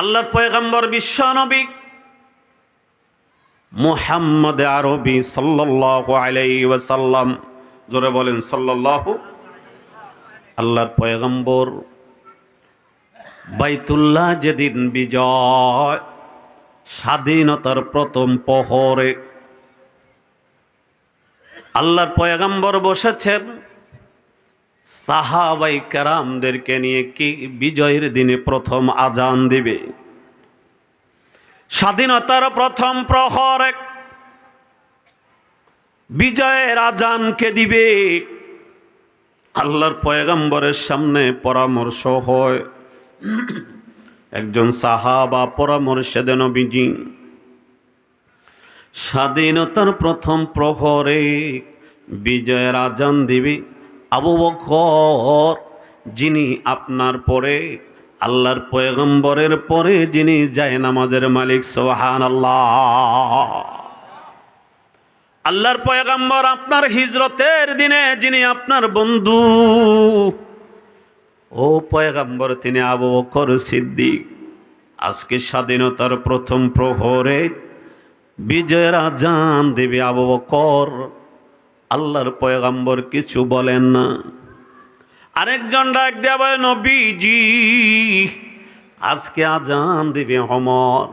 আল্লাহর পয়গম্বর বিশ্ব নবী মুহাম্মদ আরবি সাল্লাল্লাহু আলাইহি ওয়াসাল্লাম, জোরে বলেন সাল্লাল্লাহু, আল্লাহর পয়গম্বর বাইতুল্লাহ যেদিন বিজয়, স্বাধীনতার প্রথম প্রহরে আল্লাহর পয়গম্বর বসেছেন। সাহাবাই কেরামদেরকে নিয়ে কি বিজয়ের দিনে প্রথম আজান দিবে? স্বাধীনতার প্রথম প্রহরে বিজয়ের আজানকে দিবে? আল্লাহর পয়গম্বরের সামনে পরামর্শ হয়। একজন সাহাবা পরামর্শে দেন বিজি স্বাধীনতার প্রথম প্রহরে বিজয়ের আজান দিবি। আবু বকর, যিনি আপনার পরে, আল্লাহর পয়গম্বরের পরে যিনি যায় নামাজের মালিক সোহান আল্লাহ আল্লাহর পয়গম্বর আপনার হিজরতের দিনে যিনি আপনার বন্ধু, ও পয়গম্বর তিনি আবু বকর সিদ্দিক। আজকে স্বাধীনতার প্রথম প্রহরে বিজয়ের আজান দেবে আবু বকর আল্লাহর পয়গম্বর কিছু বলেন না। আরেকজন ডাক দেয়া বলে, নবীজি, আজকে আজান দিবে অমর।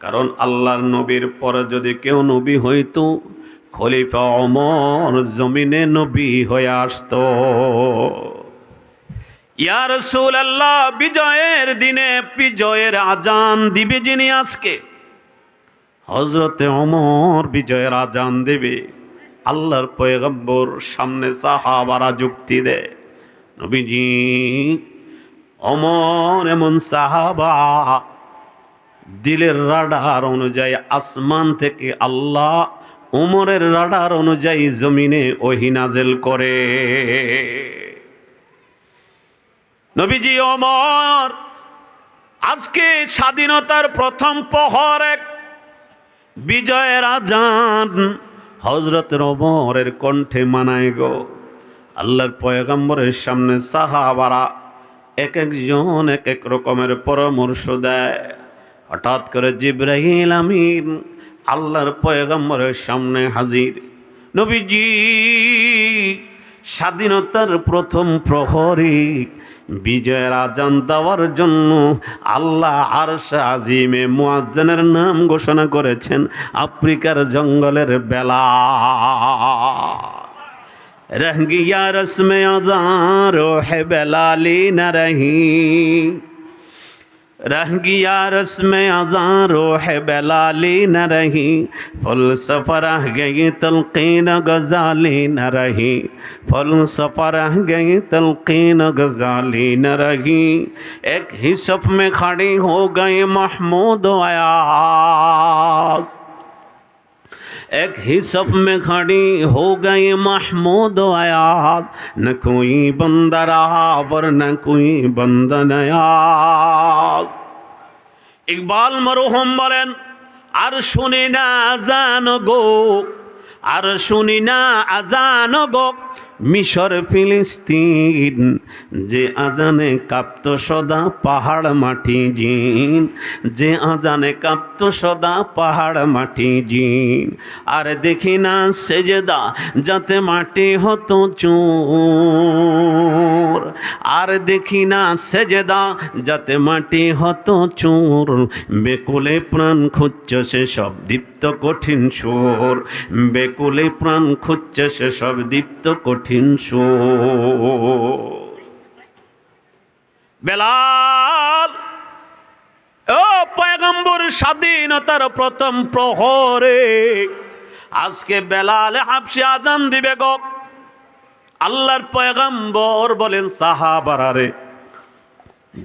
কারণ আল্লাহর নবীর পরে যদি কেউ নবী হইতো, খলিফা অমর জমিনে নবী হয়ে আসতো। ইয়া রসুল আল্লাহ বিজয়ের দিনে বিজয়ের আজান দিবে যিনি আজকে। হজরতে অমর বিজয়ের আজান দেবে। আল্লাহর পয়গম্বর সামনে সাহাবারা যুক্তি দেয় নবীজি, অমর এমন সাহাবা, দিলের রাডার অনুযায়ী আসমান থেকে আল্লাহ উমরের রাডার অনুযায়ী জমিনে ওহিনাজেল করে। নবীজি, অমর, আজকে স্বাধীনতার প্রথম প্রহর এক বিজয়ের আজান। হজরতের রবরের কণ্ঠে মানায় গো। আল্লাহর পয়গম্বরের সামনে সাহাবারা এক একজন এক এক রকমের পরামর্শ দেয়। হঠাৎ করে জিব্রাহিল আমিন আল্লাহর পয়গম্বরের সামনে হাজির। নবীজি স্বাধীনতার প্রথম প্রহরে, বিজয়ের আজান দেওয়ার জন্য আল্লাহ আর আজিমে মুয়াজ্জানের নাম ঘোষণা করেছেন, আফ্রিকার জঙ্গলের বেলা। রহগিয়া রসমে আদার হে বেলালি না রহি رہ گیا رسم ازاں روح بلالی نہ رہی۔ فلسفہ رہ گئی، تلقین غزالی نہ رہی۔ فلسفہ رہ گئی، تلقین غزالی نہ رہی۔ ایک ہی صف میں کھڑی ہو گئی محمود و عیاس ایک ہی حصف میں کھڑی ہو گئی محمود و آیاز نہ کوئی بندہ رہا ورنہ کوئی بندہ نیاز اقبال مرحوم بلین عرشنی শুনি না আজান গো আর শুনি না মিশর, ফিলিস্তিন, যে আজানে কাঁপত সদা পাহাড় মাটি জিন। যে আজানে কাঁপত সদা পাহাড় মাটি জিন। আর দেখি না সেজদা, যাতে মাটি হতো চোর। আর দেখি না সেজদা, যাতে মাটি হতো চোর। বেকুলে প্রাণ খুঁজছে সে সব দীপ্ত কঠিন সুর। বেকুলে প্রাণ খুঁজছে সে সব দীপ্ত কঠিন সুর। বেলাল, ও পয়গম্বর, স্বাধীনতার প্রথম প্রহরে আজকে বেলালে হাফসি আজান দিবে গো। আল্লাহর পয়গম্বর বলেন সাহাবারারে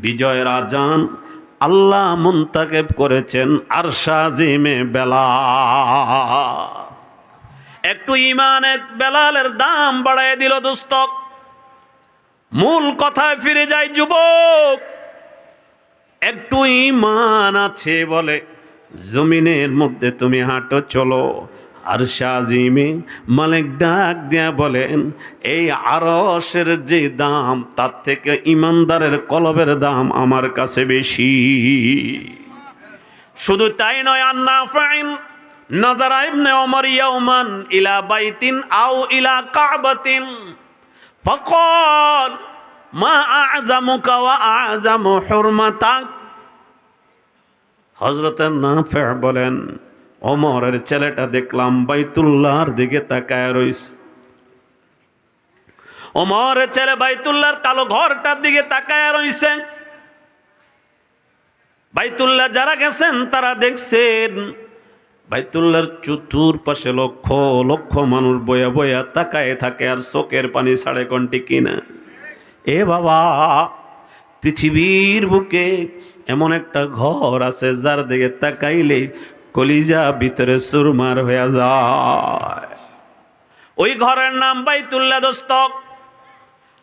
বিজয়ের আজান আল্লাহ মুন্তাকেব করেছেন আর সাজিমে বেলা একটু ইমানে বেলালের দাম বাড়ায় দিল দুস্তক মূল কথায় ফিরে যায় যুবক। একটু ইমান আছে বলে জমিনের মধ্যে তুমি হাঁটো, চলো। আর শাজিমে মালিক ডাক দিয়া বলেন, এই আরসের যে দাম, তার থেকে ইমানদারের কলবের দাম আমার কাছে বেশি। শুধু তাই নয় আন্না ফাইন নাজারা ইবনে ওমর ইয়াউমান ইলা বাইতিন আও ইলা কাবাতিন। ফাকাল, মা আ'জামুকা ওয়া আ'জামু হুরমাতাক। হযরত নাফি বলেন, ওমরের ছেলেটা দেখলাম বাইতুল্লাহর দিকে তাকায় রইছে। ওমরের ছেলে বাইতুল্লাহর কালো ঘরটার দিকে তাকায় রইছে। বাইতুল্লাহ যারা গেছেন তারা দেখছেন বাইতুল্লাহর চতুর পাশে লক্ষ লক্ষ মানুষ বয়া বয়া তাকায় থাকে আর চোখের পানি সাড়ে কন্টি কিনা। এ বাবা, পৃথিবীর বুকে এমন একটা ঘর আছে যার দিকে তাকাইলে কলিজা ভিতরে সুরমার হয়ে যায়। ওই ঘরের নাম বাইতুল্লা দস্তক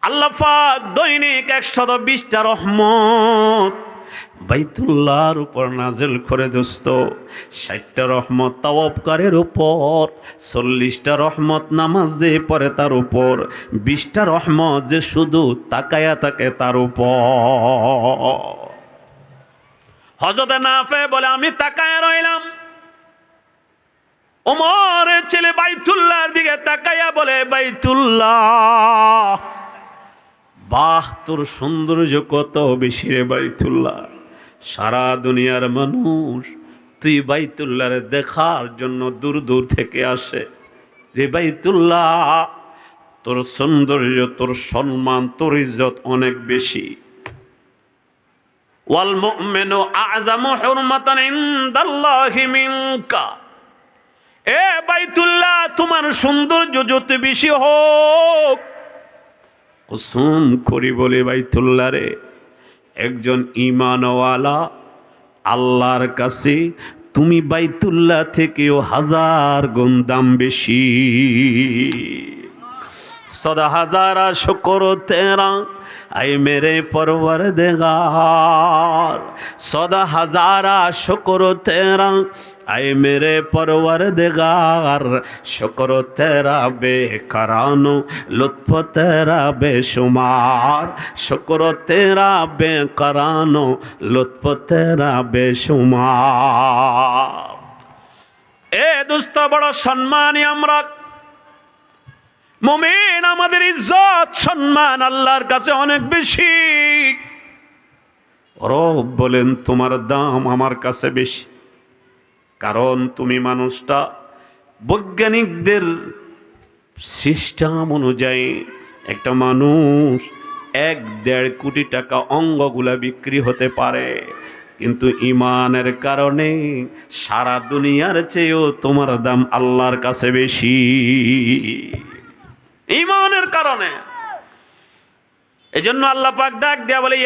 আল্লাফা দৈনিক একশত বিশটা রহমত। বাইতুল্লাহর উপর নাজেল করে দোস্ত, ষাটটা রহমত তাওয়াবকারের উপর, চল্লিশটা রহমত নামাজ যে পরে তার উপর, বিশটা রহমত যে শুধু তাকায়া থাকে তার উপর। হজরতে নাফে বলে, আমি তাকায়া রইলাম। ওমরের ছেলে বাইতুল্লাহর দিকে তাকায়া বলে, বাইতুল্লাহ বাহ তোর সৌন্দর্য কত বেশি রে বাইতুল্লাহ? সারা দুনিয়ার মানুষ তুই বাইতুল্লাহরে দেখার জন্য দূর দূর থেকে আসে। রে বাইতুল্লাহ তোর সৌন্দর্য, তোর সম্মান, তোর ইজ্জত অনেক বেশি। ওয়াল মুমিনু আযামু হুরমাতান ইনদাল্লাহি মিনকা। এ বাইতুল্লাহ, তোমার সৌন্দর্য যত বেশি হোক, কুসুম করি বলে বাইতুল্লাহ রে। একজন ইমানওয়ালা আল্লাহর কাছে তুমি বাইতুল্লাহ থেকেও হাজার গুণ দাম বেশি। সদা হাজারা শুকর তেরা আই মেরে পরবর দেগার সদা হাজারা শুকর তেরা আই মেরে পরবর দেগার শুকর তেরা বেকরানো লুৎফ তেরা বেশুমার শুকর তেরা বেকরানো লুৎফ তেরা বেশুমার এ দুস্থ বড় সম্মানী আমরা মুমিন, আমাদের ইজ্জত, সম্মান আল্লাহর কাছে অনেক বেশি। রব বলেন, তোমার দাম আমার কাছে বেশি। কারণ তুমি মানুষটা বৈজ্ঞানিকদের সিস্টেম অনুযায়ী একটা মানুষ এক দেড় কোটি টাকা অঙ্গগুলা বিক্রি হতে পারে। কিন্তু ইমানের কারণে সারা দুনিয়ার চেয়েও তোমার দাম আল্লাহর কাছে বেশি। ইমানের কারণে। এই জন্য আল্লাহ পাক ডাক দেয়া বলে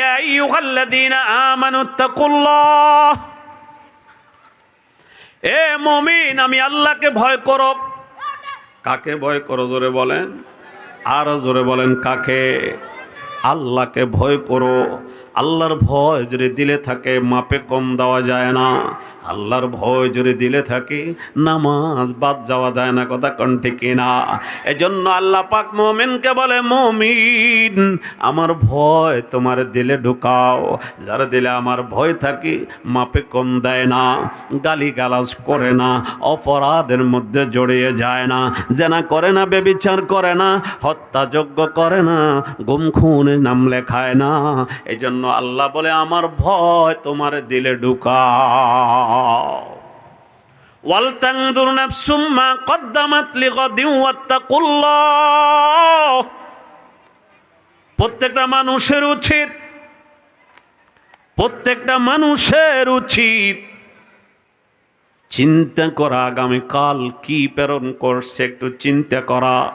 এ মুমিন, আমি আল্লাহকে ভয় করো। কাকে ভয় করো, জোরে বলেন? আরও জোরে বলেন, কাকে? আল্লাহকে ভয় করো। আল্লাহর ভয় যদি দিলে থাকে, মাপে কম দেওয়া যায় না। আল্লাহর ভয় যদি দিলে থাকে, নামাজ বাদ যাওয়া যায় না কথা কণ্ঠে কিনা? এজন্য আল্লাহ পাক মোমিনকে বলে, মমিন, আমার ভয় তোমার দিলে ঢুকাও। যার দিলে আমার ভয় থাকে, মাপে কম দেয় না গালি গালাজ করে না, অপরাধের মধ্যে জড়িয়ে যায় না, জেনা করে না, বেবিচার করে না, হত্যাযজ্ঞ করে না, গুম খুনে, নাম লেখায় না। এই জন্য আল্লাহ বলে, আমার ভয় তোমার দিলে ঢুকাও। কদ্দামাত প্রত্যেকটা মানুষের উচিত, প্রত্যেকটা মানুষের উচিত চিন্তা করা আগামীকাল কি প্রেরণ করছে একটু চিন্তা করা।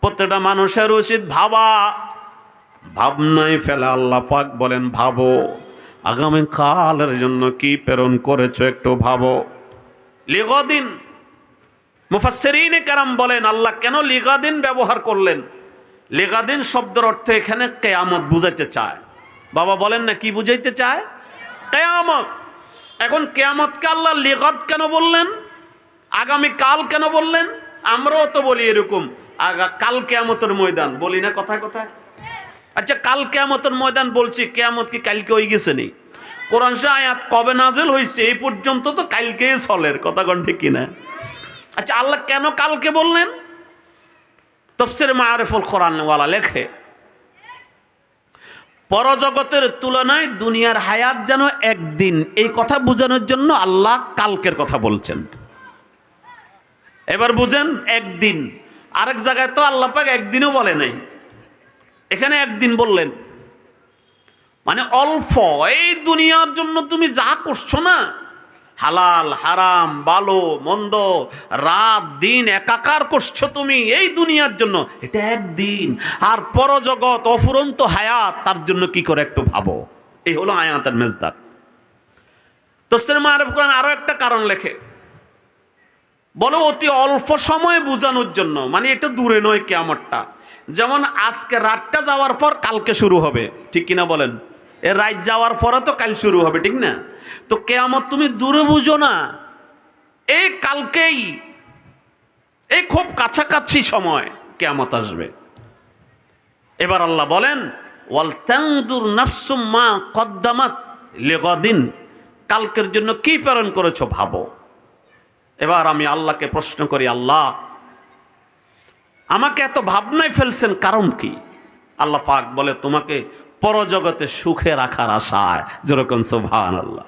প্রত্যেকটা মানুষের উচিত ভাবা, ভাবনায় ফেলে আল্লাহ পাক বলেন, ভাবো। আগামীকালের জন্য কি প্রেরণ করেছ একটু ভাবো। লিগদিন, মুফাসসিরিনে কারাম বলেন, আল্লাহ কেন লিগাদিন ব্যবহার করলেন? লিগাদিন শব্দের অর্থ এখানে কেয়ামত বুঝাইতে চায়। বাবা বলেন না কি বুঝাইতে চায়? কেয়ামত। এখন কেয়ামতকে আল্লাহ লিগাদ কেন বললেন? আগামী কাল কেন বললেন? আমরাও তো বলি এরকম আগা কাল কেয়ামতের ময়দান। বলি না কথায় কথায়? আচ্ছা কাল কেয়ামতের ময়দান বলছি, কেয়ামত কি কালকে হয়ে গেছে নি? কোরআন আয়াত কবে নাজেল হয়েছে এই পর্যন্ত তো কালকেই চলের কথা কন ঠিক কিনা? আচ্ছা আল্লাহ কেন কালকে বললেন? তফসির মারেফুল কোরআনওয়ালা লেখে, পরজগতের তুলনায় দুনিয়ার হায়াত যেন একদিন, এই কথা বোঝানোর জন্য আল্লাহ কালকের কথা বলছেন। এবার বুঝেন, একদিন। আরেক জায়গায় তো আল্লাহ পাক একদিনও বলে নাই। এখানে একদিন বললেন মানে অল্প, এই দুনিয়ার জন্য তুমি যা করছ না, হালাল, হারাম, ভালো, মন্দ, রাত, দিন, একাকার করছ তুমি এই দুনিয়ার জন্য, এটা একদিন। আর পরজগৎ, অফুরন্ত হায়াত, তার জন্য কি করে একটু ভাবো? এই হলো আয়াতের মেজদাক তফসির মারফ কোরআন আরও একটা কারণ লেখে। বলো, অতি অল্প সময় বোঝানোর জন্য মানে এটা দূরে নয় কেমনটা যেমন আজকে রাতটা যাওয়ার পর কালকে শুরু হবে। ঠিক কিনা বলেন? এ রাত যাওয়ার পরে তো কাল শুরু হবে, ঠিক না? তো কেয়ামত তুমি দূরে বুঝো না। এই কালকেই এই খুব কাছাকাছি সময় কেয়ামত আসবে। এবার আল্লাহ বলেন, ওয়াল তাংদুর নাফসুম মা কদ্দামাত লেগদিন। কালকের জন্য কি প্রেরণ করেছ ভাবো। এবার আমি আল্লাহকে প্রশ্ন করি, আল্লাহ আমাকে এত ভাবনায় ফেলছেন কারণ কি? আল্লাহ পাক বলে, তোমাকে পরজগতে সুখে রাখার আশায়। যেরকম সোভান আল্লাহ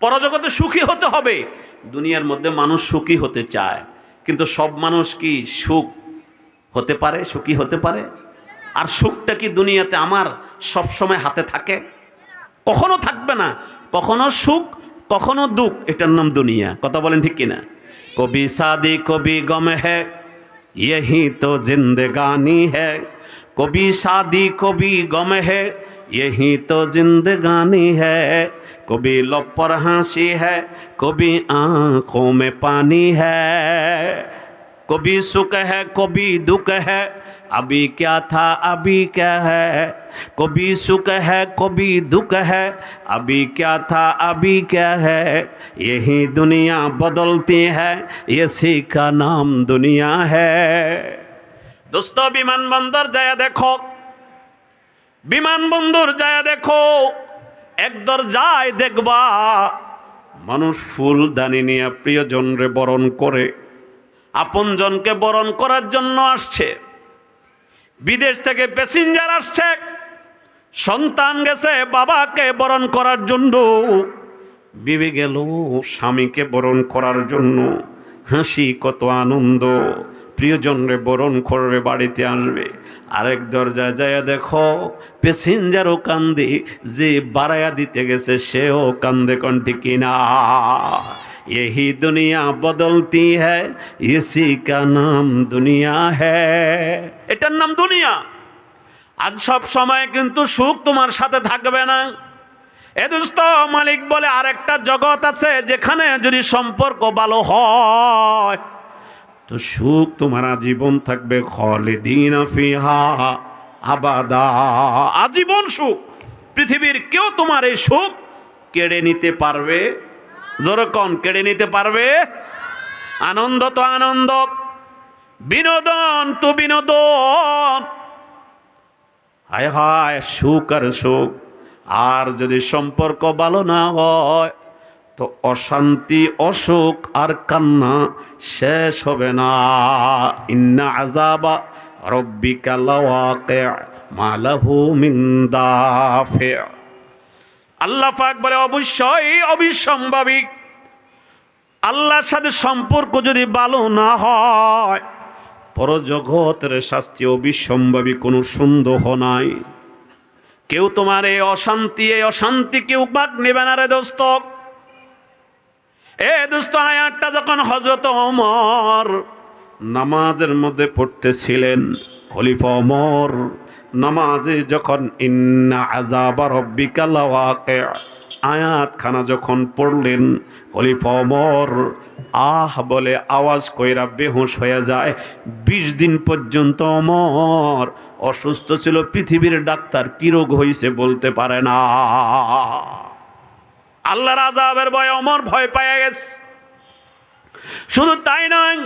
পরজগতে সুখী হতে হবে। দুনিয়ার মধ্যে মানুষ সুখী হতে চায়। কিন্তু সব মানুষ কি সুখ হতে পারে, সুখী হতে পারে? আর সুখটা কি দুনিয়াতে আমার সব সময় হাতে থাকে? কখনো থাকবে না। কখনো সুখ, কখনো দুঃখ, এটার নাম দুনিয়া। কথা বলেন ঠিক কিনা? কবি সাদি কবি গম হ্যাঁ یہی تو زندگانی ہے۔ کبھی شادی کبھی گم ہے، یہی تو زندگانی ہے۔ کبھی لب پر ہنسی ہے کبھی آنکھوں میں پانی ہے۔ کبھی سکھ ہے کبھی دکھ ہے अभी क्या था अभी क्या है कभी सुख है कभी दुख है अभी क्या था अभी क्या है यही दुनिया बदलती है इसी का नाम दुनिया है দোস্ত বিমানবন্দর যায় দেখো বিমানবন্দর যায় দেখো এক দরজায় দেখবা মানুষ ফুলদানি নিয়ে প্রিয়জনরে বরণ করে আপনজনকে বরণ করার জন্য আসছে বিদেশ থেকে প্যাসেঞ্জার আসছে। সন্তান গেছে বাবাকে বরণ করার জন্য। বিবে গেল স্বামীকে বরণ করার জন্য। হাসি কত আনন্দ। প্রিয়জনরে বরণ করবে, বাড়িতে আসবে। আরেক দরজায় যায়, দেখো প্যাসেঞ্জারও কান্দে। যে বাড়াইয়া দিতে গেছে, সেও কান্দে কণ্ঠে কিনা। यही दुनिया बदलती है इसी का नाम दुनिया है এটার নাম দুনিয়া আজ সব সময় কিন্তু সুখ তোমার সাথে থাকবে না এ দোস্ত মালিক বলে আরেকটা জগৎ আছে যেখানে যদি সম্পর্ক ভালো হয় তো সুখ তোমার আজীবন থাকবে খালিদিন ফিহা আবাদা আজীবন সুখ পৃথিবীর কেউ তোমার এই সুখ কেড়ে নিতে পারবে যেরকম কেড়ে নিতে পারবে? আনন্দ তো আনন্দ। বিনোদন তো বিনোদন। হায় হায়, সুখ আর সুখ। আর যদি সম্পর্ক ভালো না হয়, তো অশান্তি, অসুখ আর কান্না শেষ হবে না। ইন্না আজাবা রব্বিকা লাওয়াকি মালাহু মিন দাফি। আল্লাহ পাক বলে, অবশ্যই অবিসম্ভাবী। আল্লাহর সাথে সম্পর্ক যদি ভালো না হয়, পরজগতের শাস্তি অবিসম্ভাবী, কোনো সন্দেহ নাই। কেউ তোমার এই অশান্তি এই অশান্তি কেউ বাক নেবে না রে দোস্ত। এ দোস্ত, আয়াতটা যখন হজরত অমর নামাজের মধ্যে পড়তেছিলেন, খলিফা অমর নামাজে যখন, ইন্না আজাবা রব্বিকা লাওয়াকি আয়াত খানা যখন পড়লেন, খলিফা অমর আহ বলে আওয়াজ কইরা বেহুশ হয়ে যায়। বিশ দিন পর্যন্ত অমর অসুস্থ ছিল, পৃথিবীর ডাক্তার কি রোগ হয়েছে বলতে পারে না। আল্লাহর আজাবের ভয় অমর ভয় পাইয়া গেছে। শুধু তাই নয়,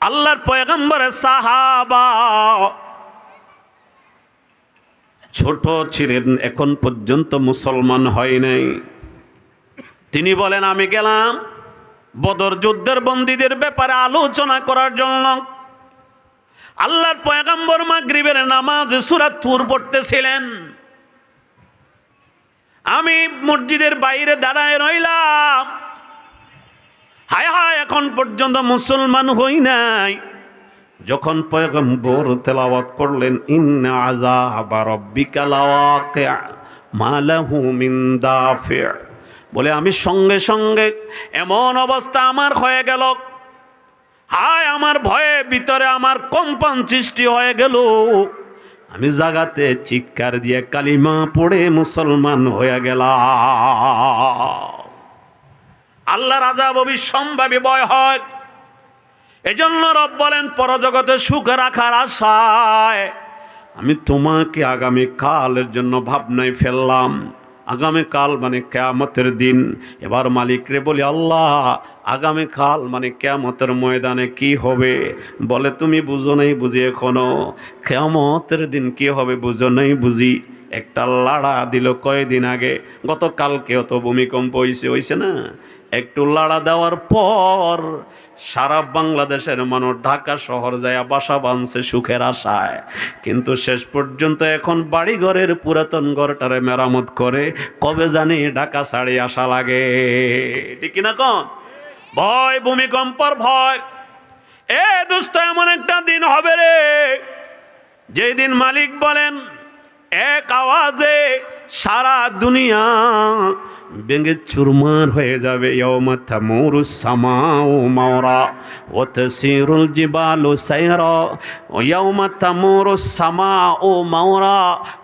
আল্লাহর পয়গম্বরের সাহাবা ছোট ছিলেন, এখন পর্যন্ত মুসলমান হয় নাই। তিনি বলেন, আমি গেলাম বদর যুদ্ধের বন্দীদের ব্যাপারে আলোচনা করার জন্য। আল্লাহর পয়গম্বর মাগরিবের নামাজ সুরাত তুর পড়তেছিলেন। আমি মসজিদের বাইরে দাঁড়ায় রইলাম। হায় হায়, এখন পর্যন্ত মুসলমান হই নাই। যখন পয়গম্বর তেলাওয়াত করলেন, ইন্না আযাব রাব্বিকা লাওয়াকি' মা লাহু মিন বলে, আমি সঙ্গে সঙ্গে এমন অবস্থা আমার হয়ে গেল। হায়, আমার ভয়ে ভিতরে আমার কম্পন সৃষ্টি হয়ে গেল। আমি জাগাতে চিৎকার দিয়ে কালিমা পড়ে মুসলমান হয়ে গেলাম। আল্লাহর আজাব অবিসম্ভাবী ভয় হয়। এজন্য রব বলেন, পরজগতে সুখ রাখার আশায় আমি তোমাকে আগামী কালের জন্য ভাবনায় ফেললাম। আগামী কাল মানে কেয়ামতের দিন। এবার মালিকরে বলি, আল্লাহ, আগামী কাল মানে কেয়ামতের ময়দানে কি হবে? বলে, তুমি বুঝো নাই বুঝি এখনও। কেয়ামতের দিন কি হবে বুঝো নাই বুঝি। একটা লাড়া দিল কয়েকদিন আগে। গতকালকেও তো ভূমিকম্প হয়েছে হয়েছে না? একটু লাড়া দেওয়ার পর সারা বাংলাদেশের মানুষ ঢাকা শহর যায় বাসা বাঁধছে সুখের আশায়। কিন্তু শেষ পর্যন্ত এখন বাড়ি ঘরের পুরাতন ঘরটারে মেরামত করে কবে জানি ঢাকা ছাড়ি আসা লাগে। ঠিক না কন? ভয়, ভূমিকম্পর ভয়। এ দুস্থ এমন একটা দিন হবে রে। যেই দিন মালিক বলেন এক আওয়াজে সারা দুনিয়া ভেঙে চুরমার হয়ে যাবে। ইয়ৌমা তামুরু সামাউ মাওরা, ওয়া তাসিরুল জিবালু সায়রা ইয়াউমা তামুরু সামাউ মাওরা,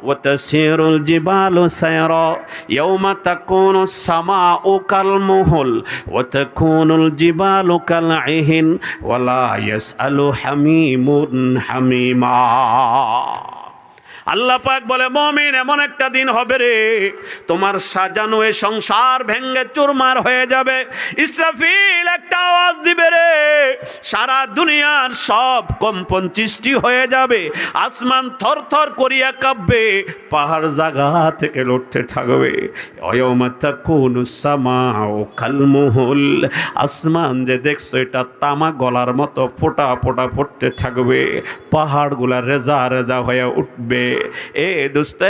ওয়া তাসিরুল জিবালু সায়রা ইয়াউমা তাকুনু সামাউ কাল মুহল, ওয়া তাকুনুল জিবালু কাল ইহিন, ওয়া লা ইয়াসআলু হামিমুন হামিমা। আল্লাহ পাক বলে, মমিন, এমন একটা দিন হবে রে। তোমার সাজানো এ সংসার ভেঙ্গে চুরমার হয়ে যাবে। ইসরাফিল একটা আওয়াজ দিবে রে। সারা দুনিয়ার সব কম্পন সৃষ্টি হয়ে যাবে। আসমান থর থর করিয়া কাঁপবে। পাহাড় জাগা থেকে লড়তে থাকবে। কালমোহল আসমান যে দেখছ, এটা তামা গলার মতো ফোটা ফোটা পড়তে থাকবে। পাহাড়গুলা রেজা রেজা হয়ে উঠবে। এ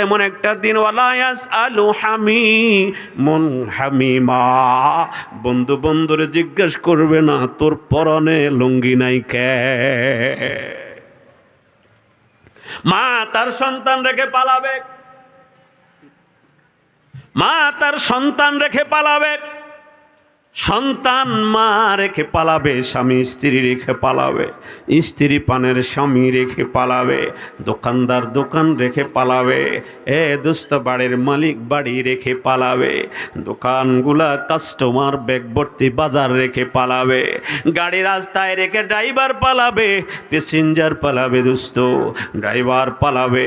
এমন একটা দিন ওয়ালায়াস আলু হামি মন হামিমা বন্ধু বন্ধুরে জিজ্ঞেস করবে না, তোর পরনে লুঙ্গি নাই কে? মা তার সন্তান রেখে পালাবে। মা তার সন্তান রেখে পালাবে। সন্তান মা রেখে পালাবে, স্বামী স্ত্রী রেখে পালাবে, স্ত্রী পানের স্বামী রেখে পালাবে, দোকানদার দোকান রেখে পালাবে, এ দুস্থ বাড়ির মালিক বাড়ি রেখে পালাবে, দোকানগুলা কাস্টমার ব্যাগভর্তি বাজার রেখে পালাবে, গাড়ি রাস্তায় রেখে ড্রাইভার পালাবে প্যাসেঞ্জার পালাবে দুস্থ ড্রাইভার পালাবে,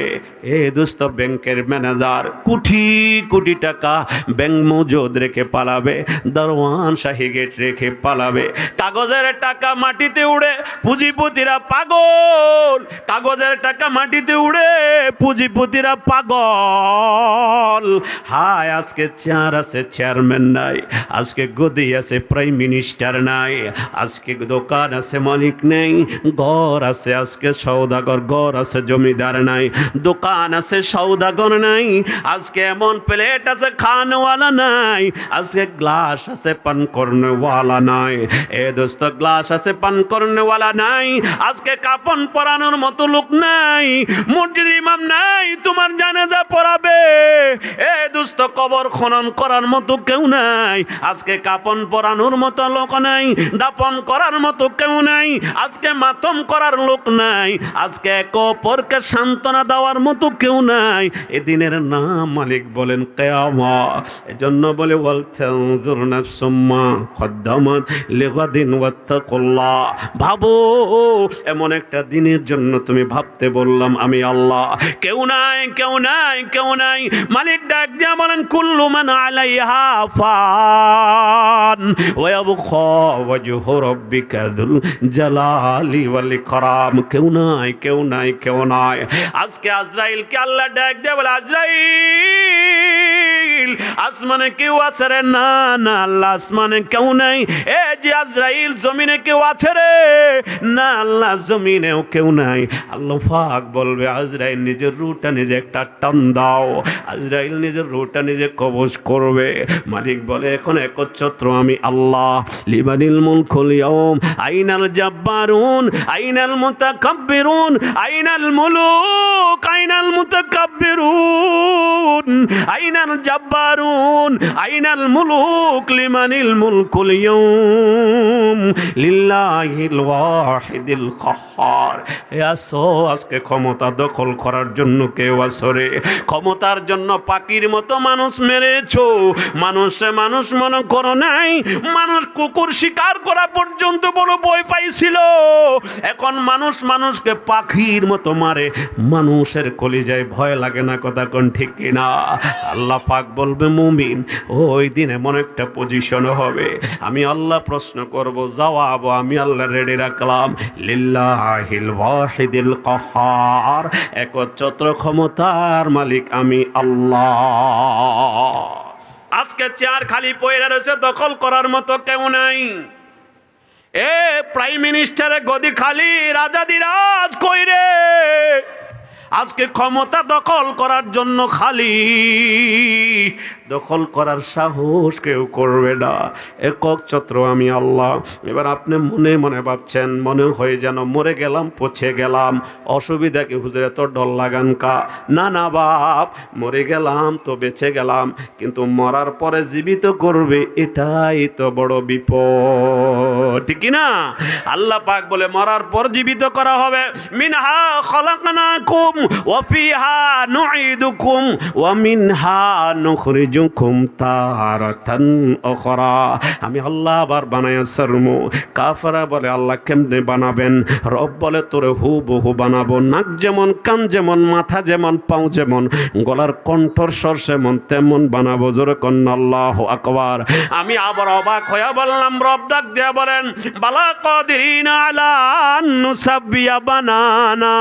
এ দুস্থ ব্যাংকের ম্যানেজার কোটি কোটি টাকা ব্যাংক মজুদ রেখে পালাবে দারোয়ান শাহী গেট রেখে পালাবে। কাগজের টাকা মাটিতে উড়ে পুঁজিপতিরা পাগল। কাগজের টাকা মাটিতে উড়ে পুঁজিপতিরা পাগল। হায়, আজকে চেয়ার আছে, চেয়ারম্যান নাই। আজকে গদি আছে, প্রাইম মিনিস্টার নাই। আজকে দোকান আছে, মালিক নেই। ঘর আছে, আজকে সৌদাগর ঘর আছে, জমিদার নাই। দোকান আছে সৌদাগর নাই। আজকে এমন প্লেট আছে, খানওয়ালা নাই। আজকে গ্লাস আছে, পান করনেওয়ালা নাই। এ দোস্ত গ্লাস আছে পান করনেওয়ালা নাই। আজকে কাপন পরানোর মতো লোক নাই। মসজিদ ইমাম নাই, তোমার জানাজা পড়াবে। এ দোস্ত কবর খনন করার মতো কেউ নাই। আজকে কাপন পরানোর মতো লোক নাই, দাপন করার মতো কেউ নাই। আজকে মাতম করার লোক নাই। আজকে এক অপরকে সান্ত্বনা দেওয়ার মতো কেউ নাই। এদিনের নাম মালিক বলেন কেয়ামা এজন্য বলে বলতে ভাবো, এমন একটা দিনের জন্য তুমি ভাবতে বললাম আমি আল্লাহ। কেউ নাই কেউ নাই কেউ নাই। মালিক ডাক দিয়া বলেন, কুল্লু মান আলাইহা ফান ওয়াবখা ওয়াজহু রাব্বিকা কেউ নাই আসমানে কেউ আছে রে? না না, আল্লাহ কেউ নাই। এ যে আজরাইল জমিনে কেউ আছে রে? না, আল্লাহ জমিনেও কেউ নাই। আল্লাহ ফাক বলবে, আজরাইল নিজের রুটা নিজে একটা টান দাও। আজরাইল নিজের রুটা নিজে কবজ করবে। মালিক বলে, এখন একচ্ছত্র আমি আল্লাহ। লিবানিল মুলকুল ইয়াউম, আইনাল জাব্বারুন, আইনাল মুতাকাব্বিরুন, আইনাল মুলুক, আইনাল মুতাকাব্বিরুন, আইনাল জাব্বারুন, আইনাল মুলুক লিমানিল ইয়াউম লিল্লাহিল ওয়াহিদিল কাহ্হার এ আসো আজকে ক্ষমতা দখল করার জন্য কেউ আসরে? ক্ষমতার জন্য পাখির মতো মানুষ মেরেছো। মানুষে মানুষ মনে করো নাই, মানুষ কুকুর শিকার করা পর্যন্ত বড় বই পাইছিল। এখন মানুষ মানুষকে পাখির মতো মারে, মানুষের কলিজায় ভয় লাগে না, কথা কোন ঠিক কিনা? আল্লাহ পাক বলবে, মুমিন, ওই দিন এমন একটা পজিশন হবে। আমি আল্লাহ প্রশ্ন করব, জবাব আমি আল্লাহ রেডি রাখলাম। লিল্লাহিল ওয়াহিদিল কাহার, একচ্ছত্র ক্ষমতার মালিক আমি আল্লাহ। আজকে চেয়ার খালি পয়রা রয়েছে, দখল করার মতো কেউ নাই। এ প্রাইম মিনিস্টারের গদি খালি রাজাদিরাজ কইরে আজকে ক্ষমতা দখল করার জন্য খালি। দখল করার সাহস কেউ করবে না। একক ছত্র আমি আল্লাহ। এবার আপনি মনে মনে ভাবছেন, মনে হয় যেন মরে গেলাম, পচে গেলাম। অসুবিধা কি হুজুর, এত ডর লাগান কা? না না বাপ, মরে গেলাম তো বেঁচে গেলাম, কিন্তু মরার পরে জীবিত করবে, এটাই তো বড় বিপদ। ঠিক না আল্লাহ পাক বলে, মরার পর জীবিত করা হবে। মিনহা খলাকনাকুম, ওয়া ফিহা নুঈদুকুম, ওয়া মিনহা আমি আল্লাহ আবার বানায়া সরমু কাফারা বলে, আল্লাহ কেমনে বানাবেন? রব বলে, তোরে হু বহু বানাবো। নাক যেমন, কান যেমন, মাথা যেমন, পাও যেমন, গলার কণ্ঠর স্বর যেমন তেমন বানাবো। জোরে কন্যা, আল্লাহ আকবার। আমি আবার অবাক হইয়া বললাম, রব ডাক দিয়া বলেন, বালা কদিরিনা আলা বানানা।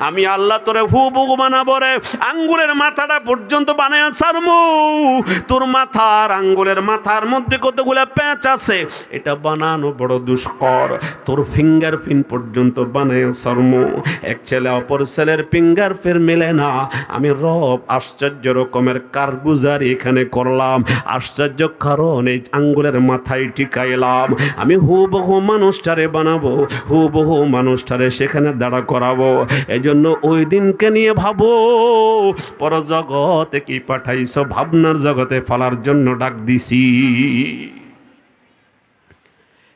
আমি আল্লাহ তোরে হু বহু বানাবো রে। আঙ্গুলের মাথাটা পর্যন্ত বানায় সারমু তোর মাথার আঙ্গুলের মাথার মধ্যে কতগুলা প্যাঁচ আছে? এটা বানানো বড় দুষ্কর। তোর ফিঙ্গার প্রিন্ট পর্যন্ত বানায় সারমু এক ছেলে অপর ছেলের ফিঙ্গার ফের মেলে না। আমি রব আশ্চর্য রকমের কারগুজারি এখানে করলাম। আশ্চর্য কারণ এই আঙ্গুলের মাথায় টিকাইলাম আমি হুবহু মানুষটারে বানাবো, হুবহু মানুষটারে সেখানে দাঁড়া করাবো। এজন্য ওই দিনকে নিয়ে ভাবো পর জগতে কি পাঠাইছ ভাবনার জগতে ফলার জন্য ডাক দিছি।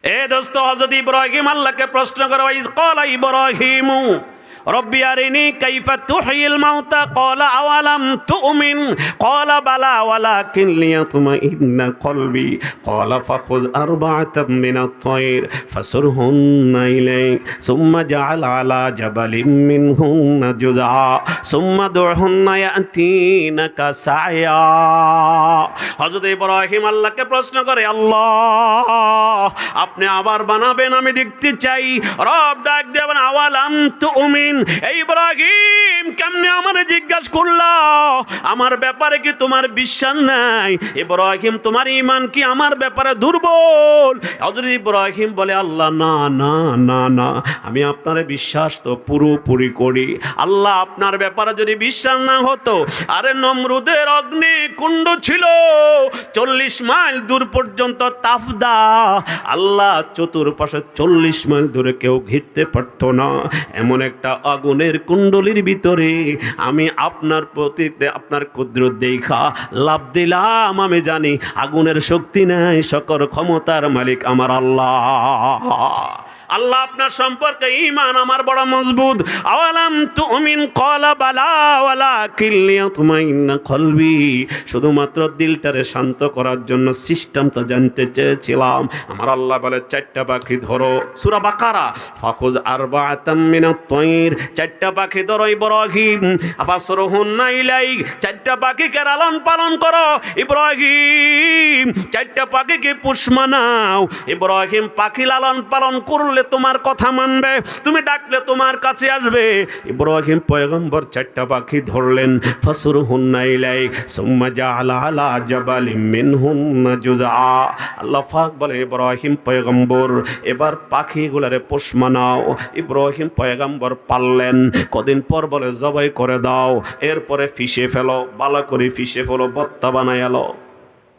এ দোস্ত হজরত ইব্রাহিম আল্লাহকে প্রশ্ন করো ইজ কল ইব্রাহিমু? রব্বি আরিনি কাইফা তুহিল মাউতা কলা আওয়ালাম তুমিন, ক্বালা বালা ওয়ালাকিন লিয়াতমাইন্না কলবি, ক্বালা ফাখুজ আরবাআতাম মিনাত তায়র ফাসুরহুন্না ইলাইক, সুম্মা জাল আলা জাবালিম মিনহুন্না জুযআ, সুম্মা দুহুন্না ইয়াতিনাকা সায়া হযরত ইব্রাহিম আল্লাহকে প্রশ্ন করে, আল্লাহ, আপনি আবার বানাবেন, আমি দেখতে চাই। রব ডাক দেবেন, আওয়ালাম তুমিন ইব্রাহিম আমার করলা? আমার ব্যাপারে কি তোমার বিশ্বাস নাই? ইব্রাহিম, তোমার ইমান কি আমার ব্যাপারে দুর্বল? হজরত ইব্রাহিম বলে, আল্লাহ, না না না না, আমি আপনার বিশ্বাস তো পুরোপুরি করি। আল্লাহ, আপনার ব্যাপারে যদি বিশ্বাস না হতো, আরে নমরুদের অগ্নি কুণ্ড ছিল। চল্লিশ মাইল দূর পর্যন্ত তাফদা। আল্লাহ, চতুর্পাশে চল্লিশ মাইল দূরে কেউ ঘিরতে পারতো না। এমন একটা আগুনের কুণ্ডলির ভিতরে আমি আপনার প্রতি আপনার ক্ষুদ্র দেখা লাভ দিলাম। আমি জানি আগুনের শক্তি নাই সকর ক্ষমতার মালিক আমার আল্লাহ। আল্লাহ আপনার সম্পর্কে ইমান আমার বড় মজবুত। আওয়ালাম তুমিন ক্বালা বালা ওয়ালা কিল্লিয়াতমাইন্না কলবি। শুধুমাত্র দিলটারে শান্ত করার জন্য সিস্টেমটা জানতে চেয়েছিলাম। আমার আল্লাহ বলে, চারটা পাখি ধরো। সূরা বাকারা, ফাখুজ আরবাআতাম মিনাত তাইর চারটা পাখি ধরো ইব্রাহিম। আফাসরুহুন্না ইলাইক। চারটা পাখিকে লালন পালন করো ইব্রাহিম। চারটা পাখিকে পুষ মানাও। ইব্রাহিম পাখি লালন পালন করলে তোমার কথা মানবে, তুমি ডাকলে তোমার কাছে আসবে। ইব্রাহিম পয়গম্বর চারটা পাখি ধরলেন ফসুর হুন্না ইলাইক, সুম্মা জাআলা আলা জাবালিম মিনহুন্না জুজআ আল্লাহ পাক বলে, ইব্রাহিম পয়গম্বর, এবার পাখিগুলারে পোষ মানাও। ইব্রাহিম পয়গম্বর পাললেন, কদিন পর বলে, জবাই করে দাও। এরপরে ফিসে ফেলো ভালো করে ফিসে ফেলো, বত্তা বানাই এলো।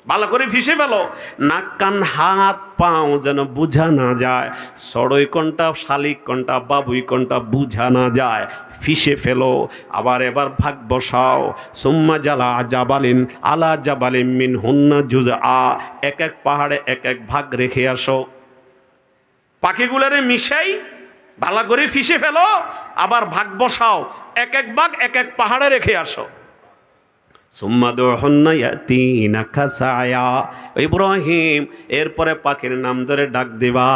ভালো করে ফিসে ফেলো। নাক কান হাত পাও যেন বুঝা না যায়। সড়ই কোনটা, শালিক কোনটা, বাবুই কোনটা বুঝা না যায়। ফিসে ফেলো, আবার এবার ভাগ বসাও। সুম্মা জালা জাবালিন, আলা জাবালিন মিন হুন্না জুজ আ এক এক পাহাড়ে এক এক ভাগ রেখে আসো। পাখিগুলারে মিশাই ভালো করে ফিসে ফেলো, আবার ভাগ বসাও। এক এক ভাগ এক এক পাহাড়ে রেখে আসো। ইব্রাহিম, এরপরে পাখির নাম ধরে ডাক দিবা।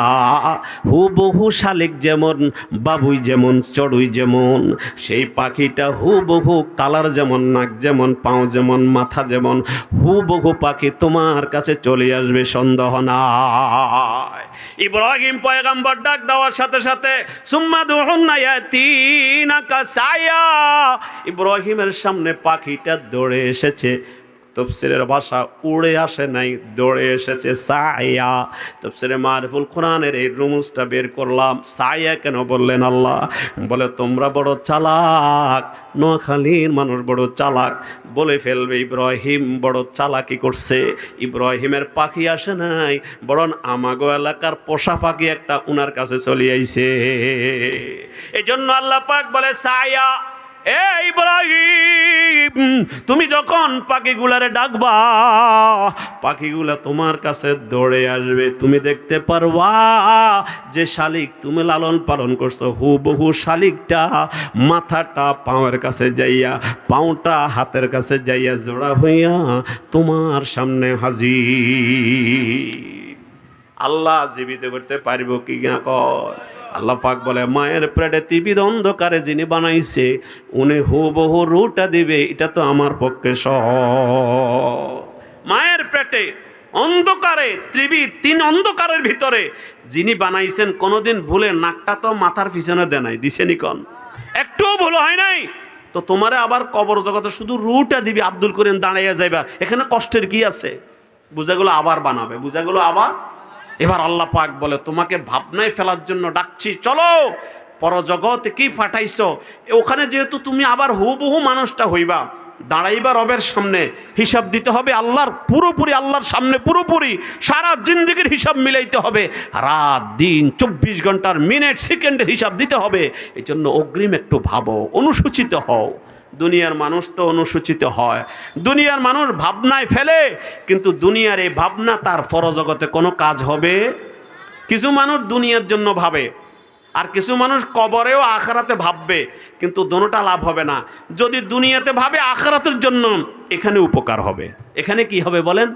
হু বহু শালিক যেমন, বাবুই যেমন, চড়ুই যেমন, সেই পাখিটা হু বহু কালার যেমন, নাক যেমন, পাও যেমন, মাথা যেমন হু বহু পাখি তোমার কাছে চলে আসবে সন্দেহ নাই। ইব্রাহিম পয়গাম্বর ডাক দেওয়ার সাথে সাথে সুম্মা ইব্রাহিমের সামনে পাখিটা দৌড়ে এসেছে। তফসিরের ভাষা উড়ে আসে নাই, দৌড়ে এসেছে সায়া তফসিরে মারফুল কোরআনের এই রুমুসটা বের করলাম। সায়া কেন বললেন আল্লাহ? বলে, তোমরা বড় চালাক, নোয়াখালীর মানুষ বড় চালাক। বলে ফেলবে ইব্রাহিম, বড় চালাকি করছে। ইব্রাহিমের পাখি আসে নাই, বরং আমাগো এলাকার পোষা পাখি একটা উনার কাছে চলে এই জন্য আল্লাহ পাক বলে সায়া তুমি যখন পাখিগুলারে ডাকবা, পাখিগুলা তোমার কাছে দৌড়ে আসবে। তুমি দেখতে পারবা যে শালিক তুমি লালন পালন করছ হু বহু শালিকটা মাথাটা পাওয়ের কাছে যাইয়া পাউটা হাতের কাছে যাইয়া জোড়া হইয়া তোমার সামনে হাজির। আল্লাহ জীবিত করতে পারব কি না কর। আল্লাহ পাক বলে, মায়ের পেটে তীবিদ অন্ধকারে যিনি বানাইছে, উনি হু বহু রুটা দিবে, এটা তো আমার পক্ষে সহ মায়ের পেটে অন্ধকারে, ত্রিবিদ তিন অন্ধকারের ভিতরে যিনি বানাইছেন, কোনোদিন ভুলে নাকটা তো মাথার পিছনে দেয় নাই দিছেনি কন? একটুও ভুল হয় নাই? তো তোমারে আবার কবর জগতে শুধু রুটা দিবি, আব্দুল করিম দাঁড়াইয়া যাইবা, এখানে কষ্টের কি আছে? বুঝাগুলো আবার বানাবে, বুঝাগুলো আবার এবার আল্লাহ পাক বলে, তোমাকে ভাবনায় ফেলার জন্য ডাকছি, চলো। পরজগতে কি ফাটাইছো? ওখানে যেহেতু তুমি আবার হুবহু মানুষটা হইবা, দাঁড়াইবা রবের সামনে। হিসাব দিতে হবে আল্লাহর, পুরোপুরি আল্লাহর সামনে, পুরোপুরি। সারা জিন্দগির হিসাব মিলাইতে হবে। রাত, দিন, চব্বিশ ঘণ্টার মিনিট, সেকেন্ডের হিসাব দিতে হবে। এই জন্য অগ্রিম একটু ভাবো, অনুসূচিত হও। দুনিয়ার মানুষ তো অনুসূচিত হয়। দুনিয়ার মানুষ ভাবনায় ফেলে, কিন্তু দুনিয়ার এই ভাবনা তার পরজগতে কোনো কাজ হবে? কিছু মানুষ দুনিয়ার জন্য ভাবে, আর কিছু মানুষ কবরেও আখারাতে ভাববে, কিন্তু দোনোটা লাভ হবে না। যদি দুনিয়াতে ভাবে, আখারাতের জন্য এখানে উপকার হবে। এখানে কি হবে বলেন?